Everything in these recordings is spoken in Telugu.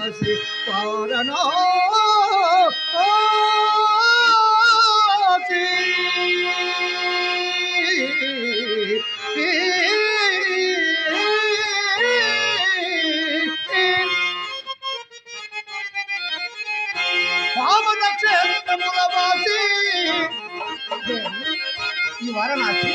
ಕಾಸಿ ಪೌರನೋ ಈ ವಾರ ನಾಚಿ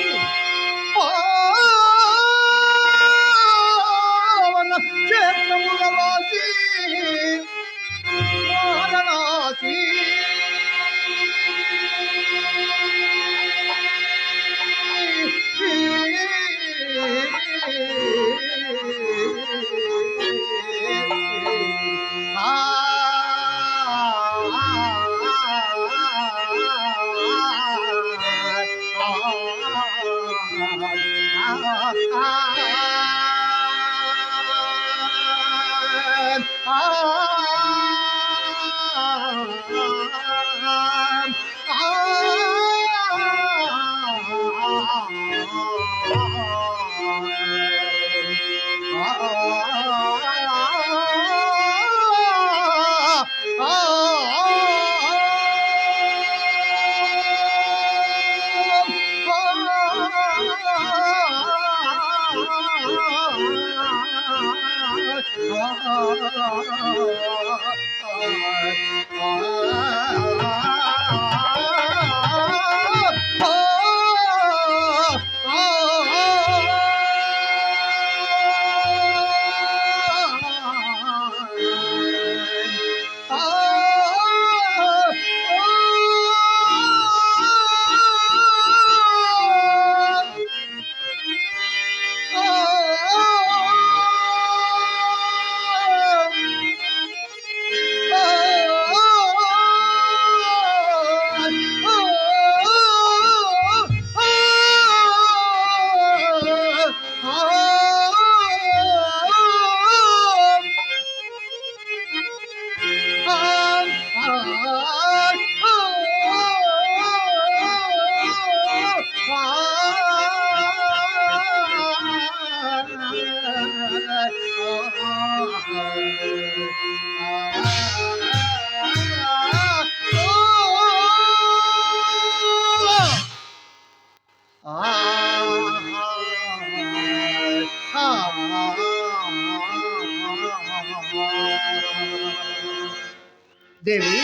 దేవి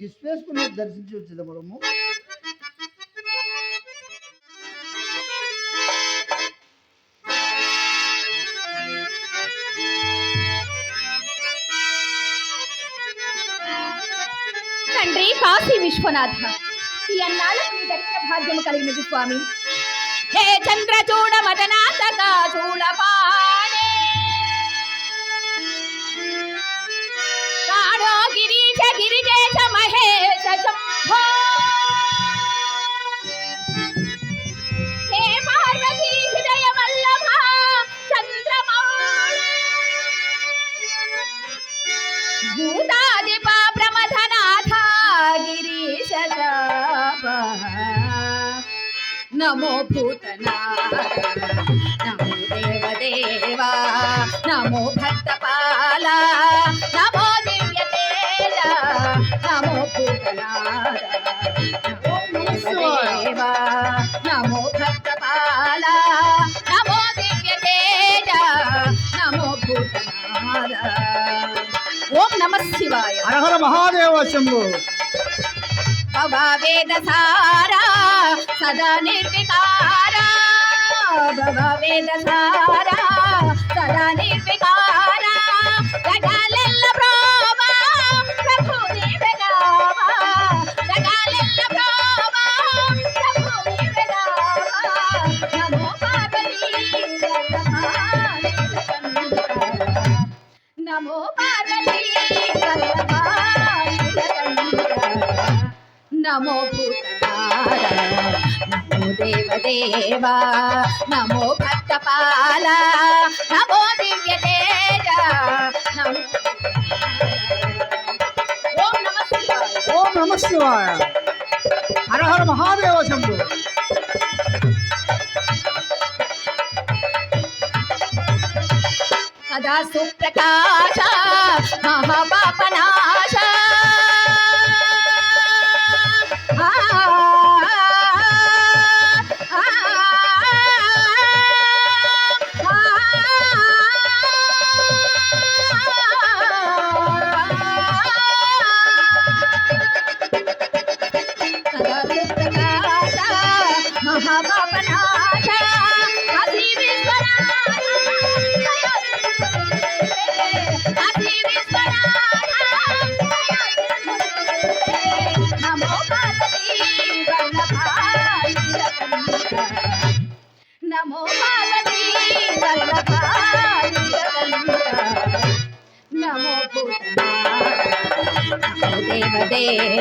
విశ్వేశ్వరుని దర్శించి వచ్చింది మనము తండ్రి కాశీ విశ్వనాథ ఈ అన్నాళ్ళకు నీ దర్శన భాగ్యము కలిగినది స్వామి హే చంద్రచూడ మదనాథక చూడపాడే నమో భూతనాథ నమో దేవదేవా నమో భక్తపాల నమో నమో దేవదేవా నమో భక్తపాల నమో దివ్య తేజ నమో భూతనాథ ఓం నమ శివాయ. హరహర మహాదేవ శంభు. భవేద సారా సదా నిర్వికారా. భవేద సారా సదా నిర్వికారా. నమో భూతనార నమో దేవదేవా నమో భక్తపాల నమో దివ్య తేజ. నమో ఓం నమ శివాయ. హరహర మహాదేవ శంభు. సదా సుప్రకాశ మహాపాపనాశ.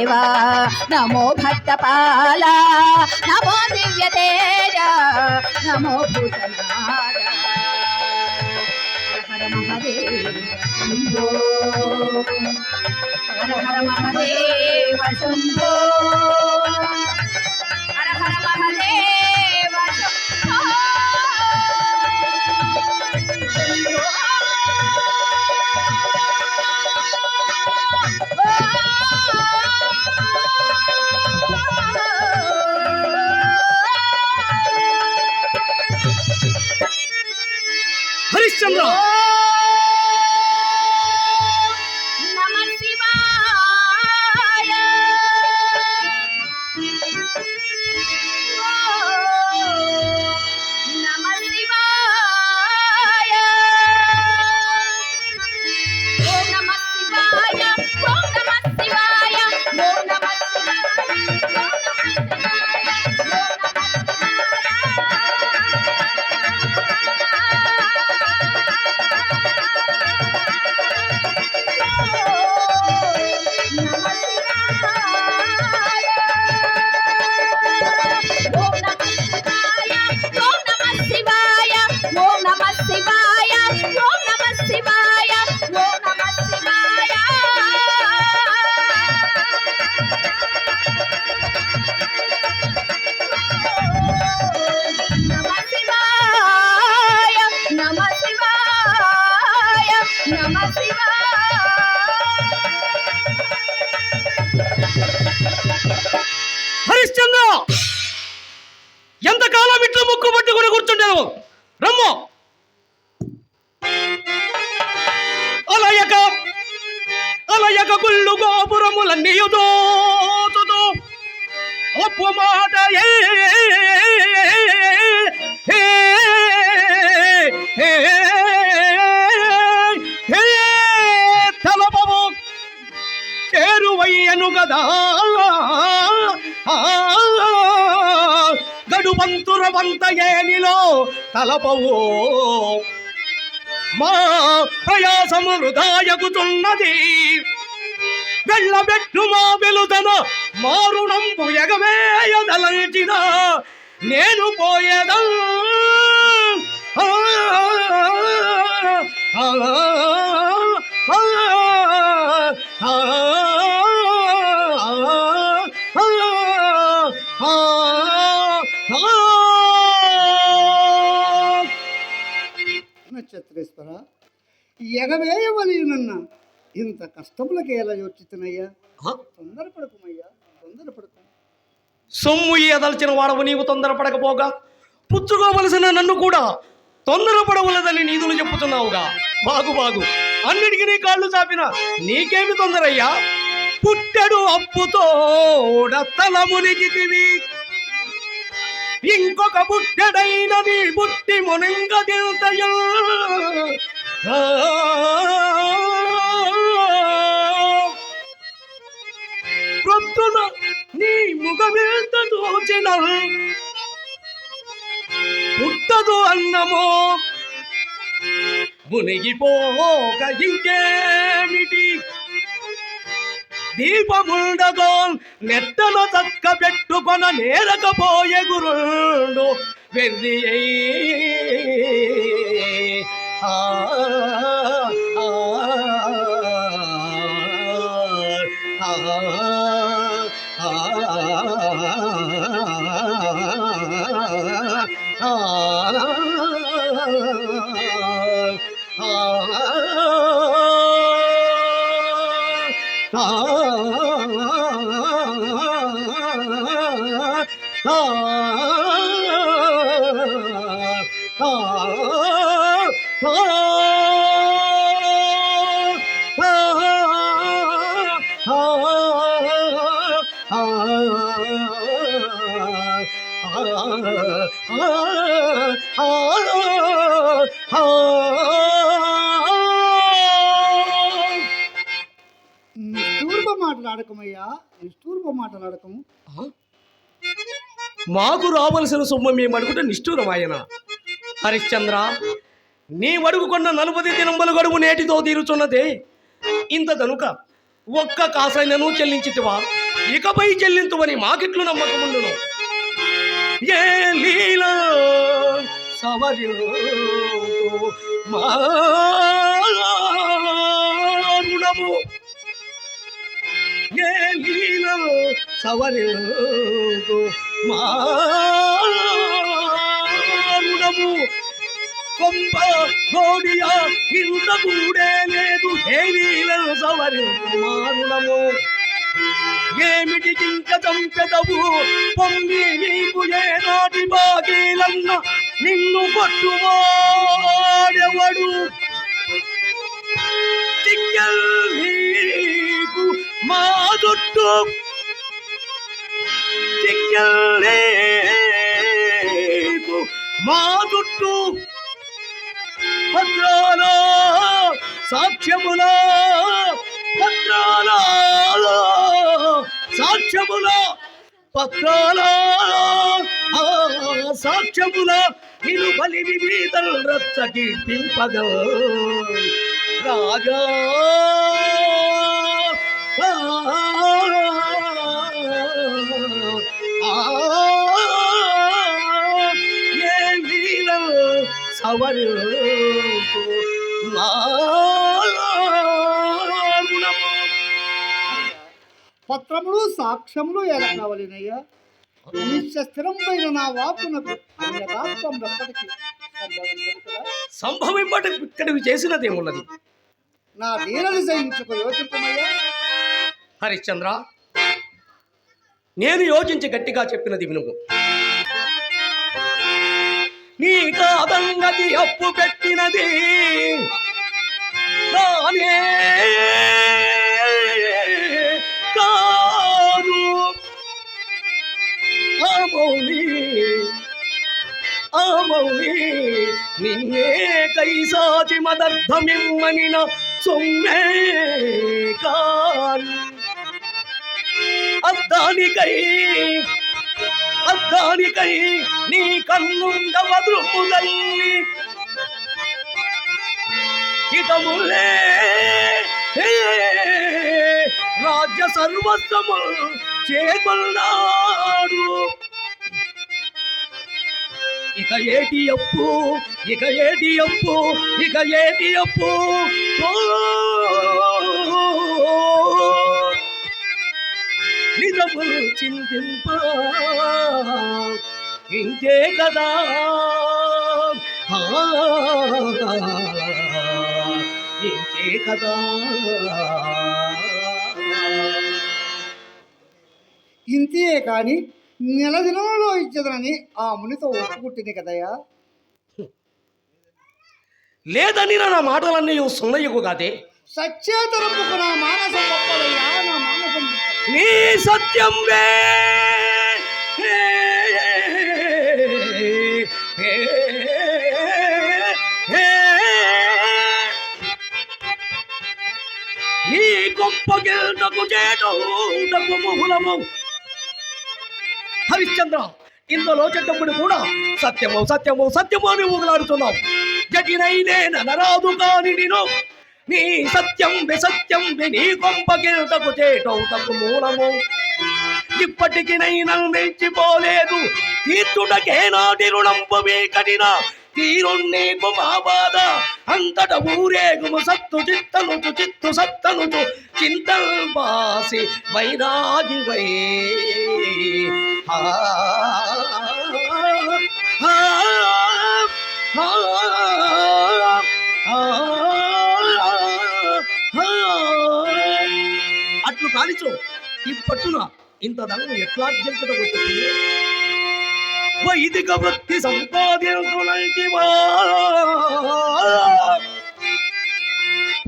దేవదేవా నమో భక్తపాల. నమో దివ్య తేజ నమో భూతనాద హర హర మహదేవ శంభో. హర హర మహదేవ శంభో. నీయుదు దోతుదు ఒప్పు మాట ఏ ఏ, ఏ, ఏ, తలపవు. మా ప్రయాసము వృధాయగుతున్నది వెళ్ళబెట్టు మా వెలుదన మారుణంపు ఎగవేయదలంచిన నేను పోయేదా నక్షత్రేశ్వర ఎగవేయవలయునన్న ఇంత కష్టములకి ఎలా యోచిస్తున్నాయ్యా తొందరపడకుమయ్యా తొందరపడకు. సొమ్ము ఎదల్చిన వాడవు నీవు తొందరపడకపోగా? పుచ్చుకోవలసిన నన్ను కూడా తొందరపడవలదని నీతులు చెప్పుతున్నావుగా బాగు బాగు. అన్నిటికీ నీ కాళ్ళు చాపిన నీకేమి తొందరయ్యా? పుట్టెడు అప్పుతోడ తల మునిగితివి ఇంకొక పుట్టెడైన నీ బుట్టి మునింగ ప్రొద్దున నీ ముఖమేంత దోచిన పుట్టదు అన్నమో. మునిగిపోక ఇంకేమిటి? దీపముండదో నెత్తన చక్క పెట్టుకొన నేరకపోయే గురుండు వెర్రి ఆ, నిష్ఠూర్ప మాట్లాడకమయ్యా నిష్ఠూర్ప మాట్లాడకము మాకు రావలసిన సొమ్ము మేము అనుకుంటే నిష్ఠూరం ఆయన హరిశ్చంద్ర నీ అడుగుకున్న నలుపది దినంబలు గడువు నేటితో తీరుచున్నదే. ఇంత దనుక ఒక్క కాసైనను చెల్లించితివా? ఇకపై చెల్లింతువని మాకిట్లు నమ్మకముండును. ఏ లీల సవర్యుతో మారుణము. ఏ లీల సవరితో మా కొంప గోడియా ఇంత కూడే లేదు. ఏ లీల సవరితో ఏమిటి జింక చంపెదవు? పొంగి నీకు ఏనాటి బాగీలన్న నిన్ను కొట్టువాడెవడు? చిక్కల్ నీకు మా దొట్టు చిక్కల్ నీకు మా చుట్టూ భద్రాల సాక్ష్యముల భద్రాల సాక్ష్యముల పత్రాల సాక్ష్యముల నిన్ను బలి విభీతలు రచ్చ కీర్తింపగ రాజా ఆ, పత్రములు సాక్ష్యములు ఎలా కావాలినయ్యా? నిత్య స్థిరమైన నా కదా. సంభవింపటి ఇక్కడికి చేసినదేమున్నది నా దీనది సహించుకు యోచింపమయ్యా. హరిశ్చంద్ర నేను యోచించి గట్టిగా చెప్పినది వినుము. నీ కాదంగతి అప్పు పెట్టినది. నానే కాదు. ఆ మౌని ఆ మౌని నిన్నే కైసాచి మదర్థమిమ్మనిన సొమ్మే కాదు. అద్దానికై దానికై నీ కన్నుండవదుముదల్లి ఇకములే రాజ్య సర్వస్వము చేకొన్నాడు ఇక ఏటి అప్పు ఇక ఏటి అప్పు ఇక ఏటి అప్పు ఓ! నిజములు చింతింప. ఇంకే కదా. ఇంకే కదా. ఇంతే కాని నెల దినంలో ఇచ్చదనని ఆ మునితో ఒప్పుకుంటుంది కదయ్యా. లేదని నా మాటలన్నీ సున్నయ్యకు కాదే. సచ్చేతరముకు నా మానసం గొప్పదయ్యా నా మానసం. నీ సత్యం వే. నీ గొప్ప గెలుటకు చేటకు మొహులము హరిశ్చంద్ర ఇందులో చెట్టప్పుడు కూడా సత్యము సత్యము సత్యము అని ఊగలాడుతున్నావు. జటినైనే నరాదు కాని నేను నీ సత్యం విసత్యం విని గొప్ప గెలుటకు మూలము. ఇప్పటికి నైనా మెచ్చిపోలేదు తీర్చుటకే నాటి రుణంపమే కఠిన తీరు నీకు మా బాధ. అంతట ఊరేగుము సత్తు చిత్తనుచు చిత్తు సత్తనుచు చింతల్ బాసి వైరాగి వై. ఆ, ఆ, ఆ, ఆ, అట్లు ఈ పట్టున ఇంత ధనం ఎట్లా అర్జించడం వచ్చింది వైదిక వృత్తి సంపాదించునంటివా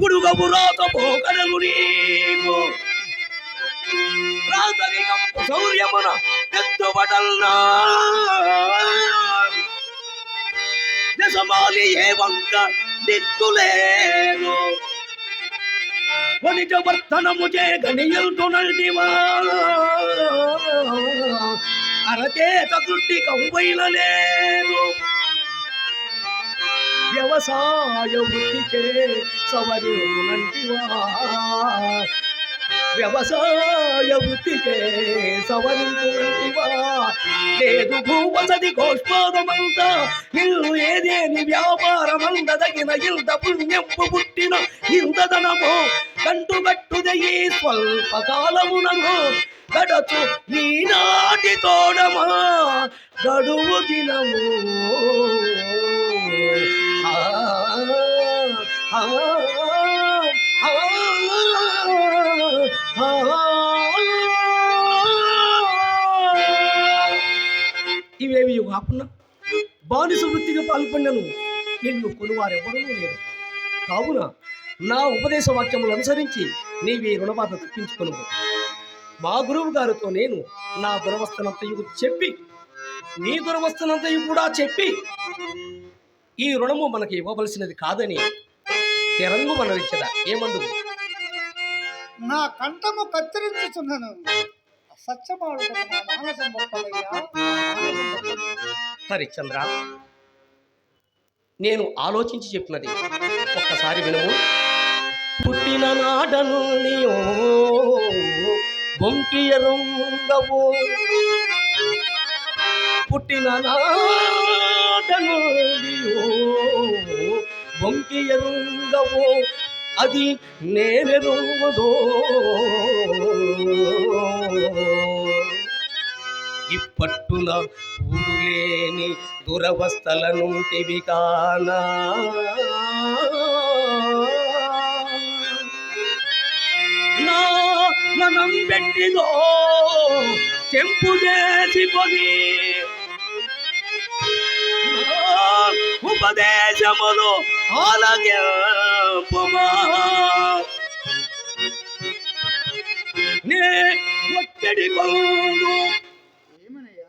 ఉడుగము రాత పోకడలు నీకు. రాజరికం శౌర్యమున ఎత్తుబడల్నా. దశమాలి ఏ వంక దిక్కులేదు వనిజ వర్తనము చే అరచేత దృష్టి కౌబైలలేదు వ్యవసాయ వృత్తి చే వ్యవసాయ వృత్తి చే సవరించునంటివా లేదు భూవసతి కోష్పాదమంతా ఇల్లు ఏదేని వ్యాపారమందదగిన ఇంత పుణ్యంపు పుట్టిన ఇందదనము కంటుగట్టుదయి స్వల్ప కాలమునను గడచు ఈనాటి తోడమా గడువు దినము. ఇవేవి కాకుండా బానిస వృత్తిగా పాల్పడినను నిన్ను కొనువారెవరూ లేరు. కావున నా ఉపదేశ వాక్యములు అనుసరించి నీవే రుణబాధ తప్పించుకొను మా గురువు గారితో నేను నా దురవస్థనంతయు చెప్పి నీ దురవస్థనంతయు కూడా చెప్పి ఈ రుణము మనకి ఇవ్వవలసినది కాదని తెరంగు మనరించదా ఏమందు? నా కంఠము కత్తిరించుచున్నాను. సత్యమాడు మానసం గొప్పది. హరిశ్చంద్ర నేను ఆలోచించి చెప్పినది ఒక్కసారి వినము. పుట్టిన నాడను నీయో బొంకియరుంగవు పుట్టిన నాడను నీయో బొంకియరుంగవు అది నేనెరుంగదో ఇప్పట్టున దురవస్థల నుంటివి కానా. మనం పెట్టిదో చెంపు చేసి కొని ఉపదేశములు ఆలగింపుమా నే ఒట్టడి కొండు ఏమనయ్యా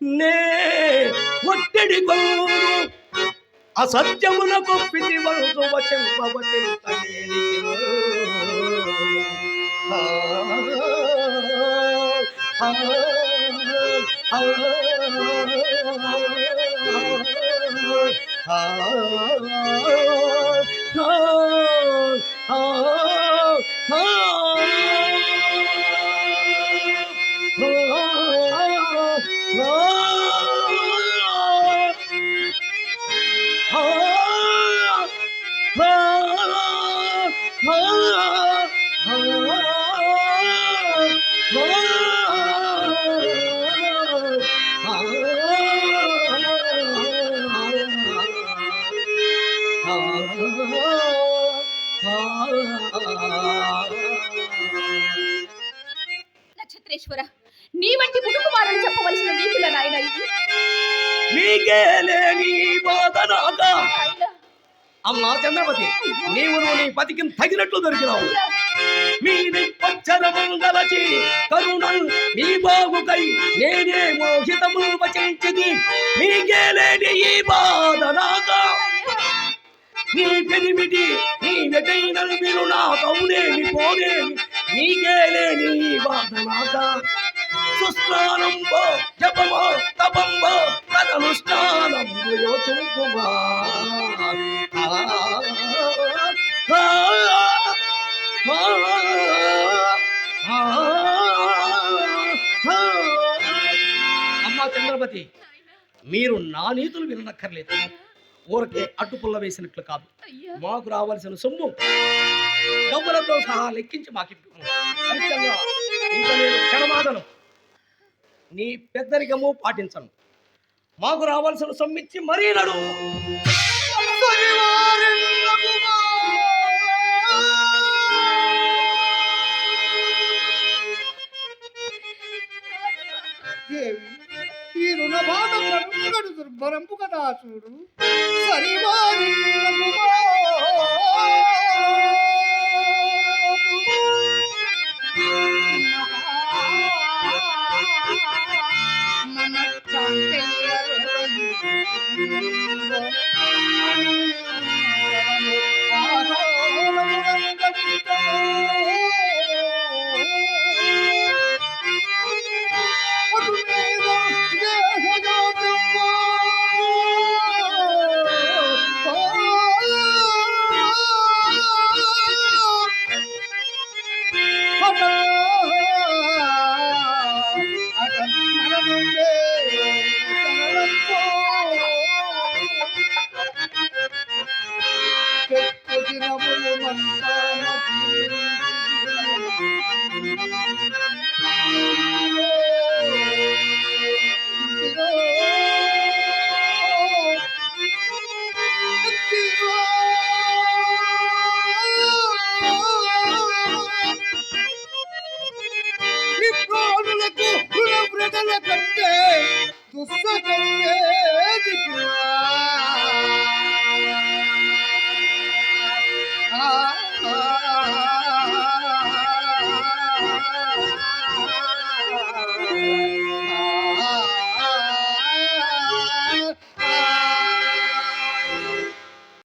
నే ఒట్టడి గోరు అసత్యమునకు పితి Oh, oh, oh. हा हा నీకే లేని బాధ నాకా. నాయన, అమ్మా చంద్రపతి నీవు నువ్వు నీ పతికి తగినట్లు దొరికినావు. మీ నిప్పచ్చరమంగలచి కరుణల్ మీ బాగుకై నేనే మోహితములు వచించిది మీకే లేని ఈ బాధ నాకా. నీ పెనిమిటి నీ వెటైన మీరు నా కౌనేమి పోనేమి నీకే లేని ఈ బాధ నాకా. సుస్నానంబో జపమో తపంబో తదనుష్ఠానంబు యోచింపుమా. అమ్మా చంద్రపతి మీరు నా నీతులు వినక్కర్లేదు ఊరకే అడ్డుపుల్ల వేసినట్లు కాదు. మాకు రావాల్సిన సొమ్ము డబ్బులతో సహా లెక్కించి మాకు హరిశ్చంద్ర ఇంకా నేను క్షణమాదను. నీ పెద్దరికము పాటించను. మాకు రావాల్సిన సమ్మిచ్చి మరీ నడు. ఈ దుర్భరంపు కదా చూడు. సరివారి